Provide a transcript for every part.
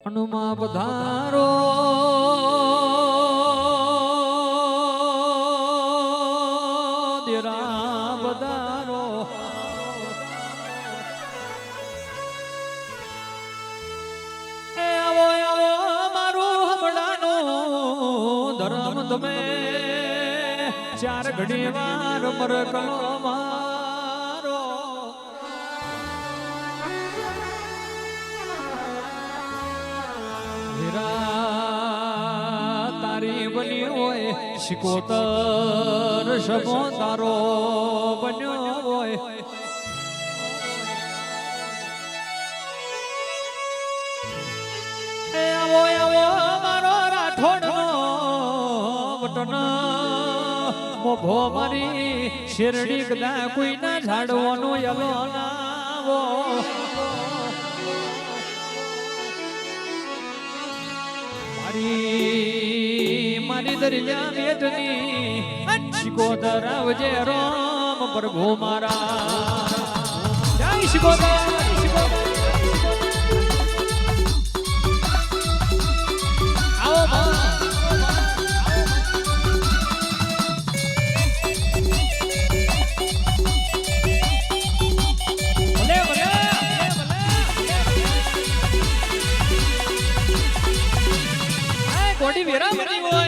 હનુમા પધારો દેરા પધારો એ આવો આવો મારું હમણાનું ધર્મ તમે. ચાર ઘડી વાર મરકલો મારો. હોય શિકોતર શબો તારો બન્યો હોય. આવો આવો, મારો રાઠોડનો વટન મોભો મારી શેરડી કદા કોઈના ઝાડવાનો યલો નાવો મારી મારી દરિયા મેદની શિકોદર આવજે રામ પ્રભુ મારા. જય શિકોદર આવો બા. વેરા બની હોય.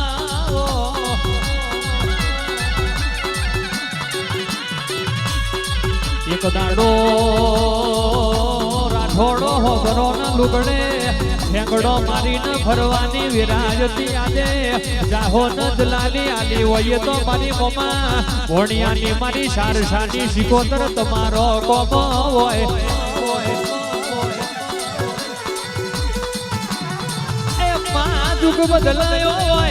એક દાડો રાઠોડો હોગરો ના લુગડે, ઠેંગડો મારીને ફરવાની વિરાજતી આજે. જાહો ન દલાલી આલી હોય તો મારી મમા. ભોણિયાની મારી સારસાની શિકોતર તમારો કોમો હોય. દુઃખ બદલાયો હોય.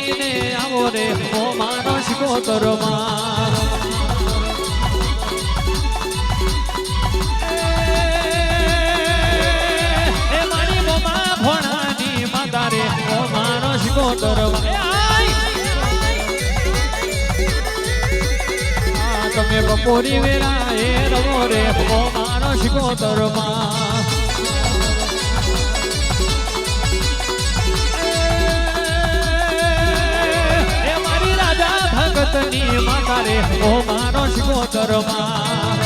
મેલીને આવો રે ઓ માનો શિકોતરમાં એ મારી મમા ભોણાની માતા રે ઓ માનો શિકોતરમાં એ આય! આ તમે બપોરી વેરા એ રવો રે ઓ માનો શિકોતર ભગતની માતા રે ઓ મારો શિકોતરમાં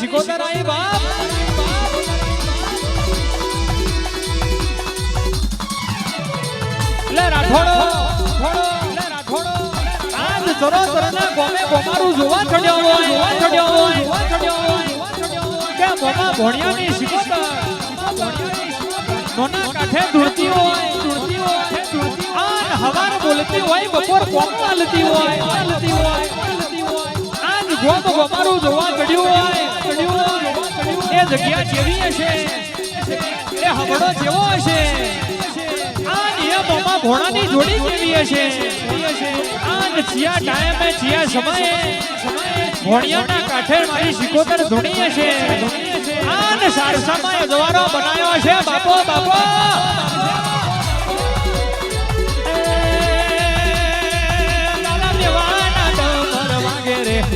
શિકોતર આઈ બાપ. ગોમે ગોમારું જોવા ચડ્યો હોય, જોવા ચડ્યો હોય, જોવા ચડ્યો હોય. કે હોય એ જગ્યા જેવી હશે જેવો હશે. ભોળાની જોડી કેવી હશે? આજ ચિયા ટાઈમે ચિયા સમયે ઘોડિયાના કાંઠે મારી શિકોતર ધૂણી હશે. આજ સારસામાં જવારો બનાવ્યો છે બાપો બાપો!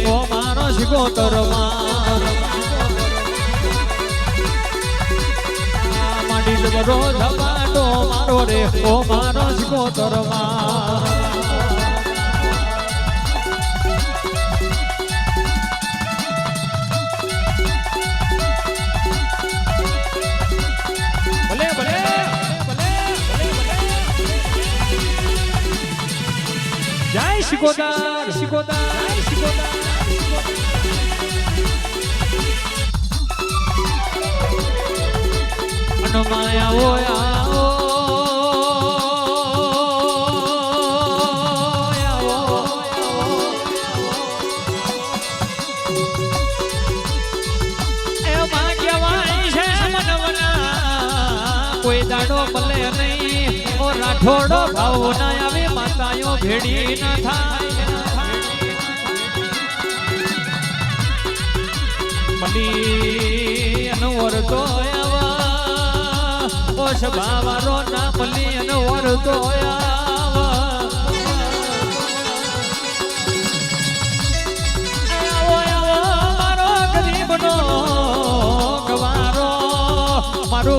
ઓ મારો શિકોતરમાં. માંડી જબરો ધપાટો મારો રે ઓ મારો ભલે ભલે જય શિકોદાર રાઠોડો ભાવ ના આવે, માતાઓ ભેડી ના થાય. મલી અનવર આવા, ઓશ સભાવારો ના મલી અનવર તો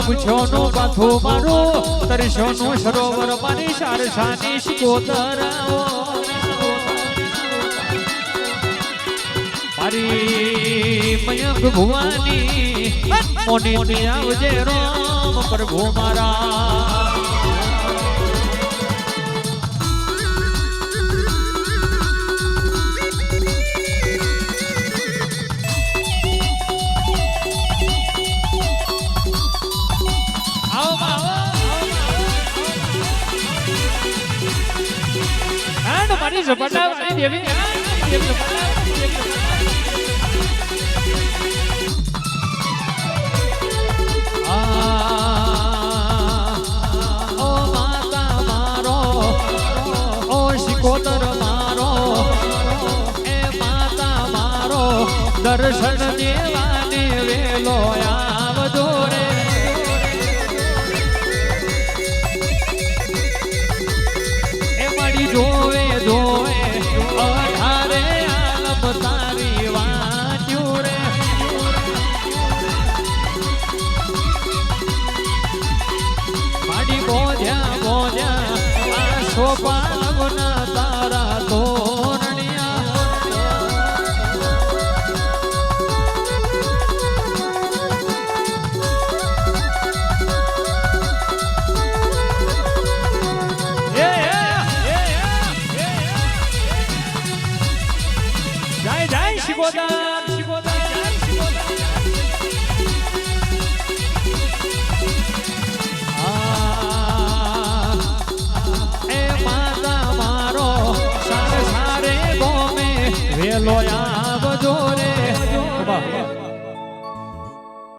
પૂછોનું પાથું મારું, તરસ્યોનું સરોવર મારી શારસાની શિકોતર મારી મયંક ભુવાની મોની આવજે રોમ પ્રભુ મારા. ઝપટા દેવી દેવી ઝપટા ઓ માતા મારો ઓ શિકોતર મારો એ માતા મારો દર્શન દેવાને વેલો આ